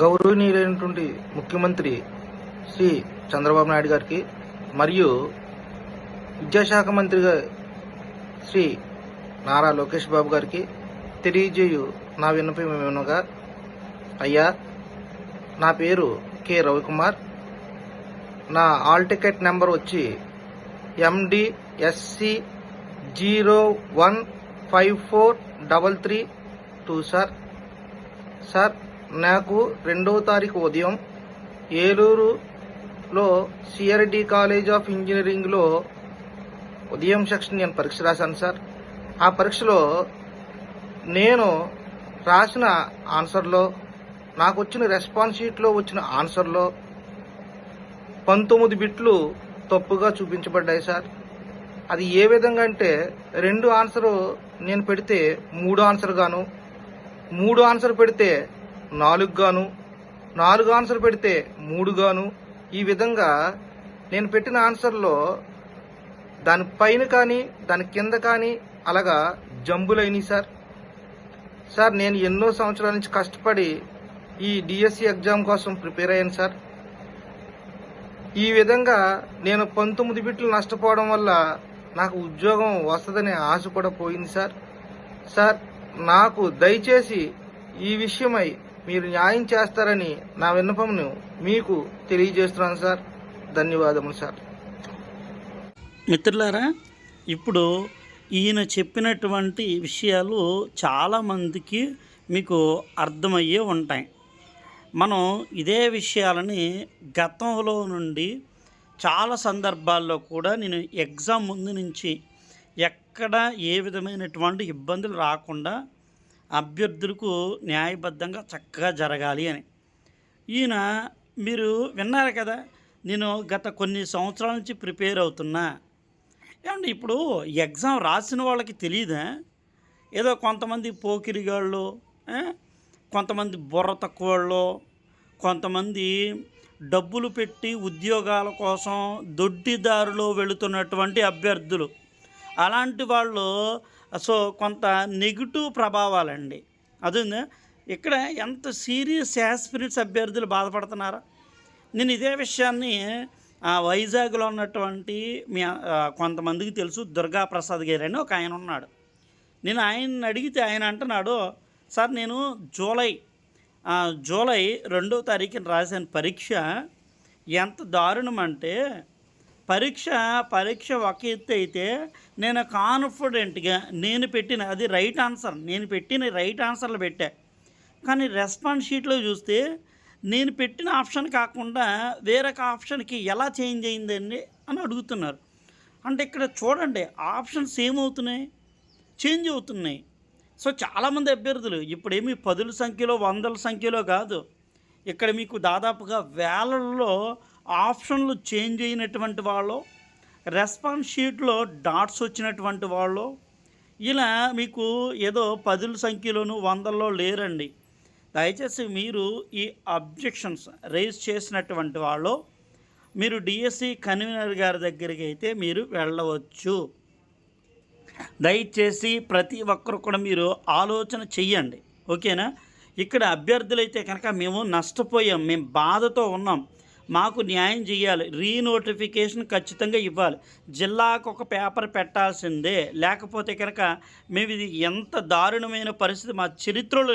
గౌరవనీయులైనటువంటి ముఖ్యమంత్రి శ్రీ చంద్రబాబు నాయుడు గారికి మరియు విద్యాశాఖ మంత్రిగా శ్రీ నారా లోకేష్ బాబు గారికి తెలియజేయు నా విన్నపం ఏమనగా అయ్యా నా పేరు కె. రవికుమార్. నా ఆల్ టికెట్ నెంబర్ వచ్చి M D S C zero one five four double three two sir sir నాకు రెండవ తారీఖు ఉదయం ఏలూరులో సిఆర్డి కాలేజ్ ఆఫ్ ఇంజనీరింగ్లో ఉదయం సెక్షన్ నేను పరీక్ష రాశాను సార్. ఆ పరీక్షలో నేను రాసిన ఆన్సర్లో నాకు వచ్చిన రెస్పాన్స్ షీట్లో వచ్చిన ఆన్సర్లో పంతొమ్మిది బిట్లు తప్పుగా చూపించబడ్డాయి సార్. అది ఏ విధంగా అంటే రెండు ఆన్సర్ నేను పెడితే మూడు ఆన్సర్ గాను మూడు ఆన్సర్ పెడితే నాలుగు గాను నాలుగు ఆన్సర్ పెడితే మూడు గాను ఈ విధంగా నేను పెట్టిన ఆన్సర్లో దాని పైన కానీ దాని కింద కానీ అలాగా జంబులైనవి సార్. సార్ నేను ఎన్నో సంవత్సరాల నుంచి కష్టపడి ఈ డిఎస్సి ఎగ్జామ్ కోసం ప్రిపేర్ అయ్యాను సార్. ఈ విధంగా నేను పంతొమ్మిది బిట్లు నష్టపోవడం వల్ల నాకు ఉద్యోగం వస్తుందనే ఆశ కూడా పోయింది సార్. సార్ నాకు దయచేసి ఈ విషయమై మీరు న్యాయం చేస్తారని నా విన్నపమును మీకు తెలియజేస్తున్నాను సార్. ధన్యవాదములు సార్. మిత్రులారా ఇప్పుడు ఈయన చెప్పినటువంటి విషయాలు చాలామందికి మీకు అర్థమయ్యే ఉంటాయి. మనం ఇదే విషయాలని గతంలో నుండి చాలా సందర్భాల్లో కూడా నేను ఎగ్జామ్ ముందు నుంచి ఎక్కడ ఏ విధమైనటువంటి ఇబ్బందులు రాకుండా అభ్యర్థులకు న్యాయబద్ధంగా చక్కగా జరగాలి అని. ఈయన మీరు విన్నారు కదా నేను గత కొన్ని సంవత్సరాల నుంచి ప్రిపేర్ అవుతున్నా. ఏమంటే ఇప్పుడు ఎగ్జామ్ రాసిన వాళ్ళకి తెలియదా ఏదో కొంతమంది పోకిరిగాళ్ళు కొంతమంది బుర్ర తక్కువ వాళ్ళు కొంతమంది డబ్బులు పెట్టి ఉద్యోగాల కోసం దొడ్డిదారులో వెళుతున్నటువంటి అభ్యర్థులు. అలాంటి వాళ్ళు సో కొంత నెగిటివ్ ప్రభావాలండి. అది ఇక్కడ ఎంత సీరియస్ యాస్పిరెంట్స్ అభ్యర్థులు బాధపడుతున్నారా? నేను ఇదే విషయాన్ని ఆ, వైజాగ్లో ఉన్నటువంటి మీ కొంతమందికి తెలుసు దుర్గా ప్రసాద్ గారు అని ఒక ఆయన ఉన్నాడు. నేను ఆయన్ని అడిగితే ఆయన అంటున్నాడు సార్ నేను జూలై జూలై రెండో తారీఖున రాసిన పరీక్ష. ఎంత దారుణం అంటే పరీక్ష పరీక్ష ఒక ఎత్తు అయితే నేను కాన్ఫిడెంట్గా నేను పెట్టిన అది రైట్ ఆన్సర్ నేను పెట్టిన రైట్ ఆన్సర్లు పెట్టా. కానీ రెస్పాన్స్ షీట్లో చూస్తే నేను పెట్టిన ఆప్షన్ కాకుండా వేరొక ఆప్షన్కి ఎలా చేంజ్ అయిందండి అని అడుగుతున్నారు. అంటే ఇక్కడ చూడండి ఆప్షన్స్ ఏమవుతున్నాయి చేంజ్ అవుతున్నాయి. సో చాలామంది అభ్యర్థులు ఇప్పుడేమి పదుల సంఖ్యలో వందల సంఖ్యలో కాదు. ఇక్కడ మీకు దాదాపుగా వేలల్లో ఆప్షన్లు చేంజ్ అయినటువంటి వాళ్ళు రెస్పాన్స్ షీట్లో డాట్స్ వచ్చినటువంటి వాళ్ళు ఇలా మీకు ఏదో పదుల సంఖ్యలోను వందల్లో లేరండి. దయచేసి మీరు ఈ అబ్జెక్షన్స్ రేజ్ చేసినటువంటి వాళ్ళు మీరు డిఎస్సి కన్వీనర్ గారి దగ్గరికి అయితే మీరు వెళ్ళవచ్చు. దయచేసి ప్రతి ఒక్కరు కూడా మీరు ఆలోచన చెయ్యండి. ఓకేనా? ఇక్కడ అభ్యర్థులైతే కనుక మేము నష్టపోయాం మేము బాధతో ఉన్నాం. మాకు న్యాయం చేయాలి. రీనోటిఫికేషన్ ఖచ్చితంగా ఇవ్వాలి. జిల్లాకు ఒక పేపర్ పెట్టాల్సిందే. లేకపోతే కనుక మేము ఇది ఎంత దారుణమైన పరిస్థితి మా చరిత్రలో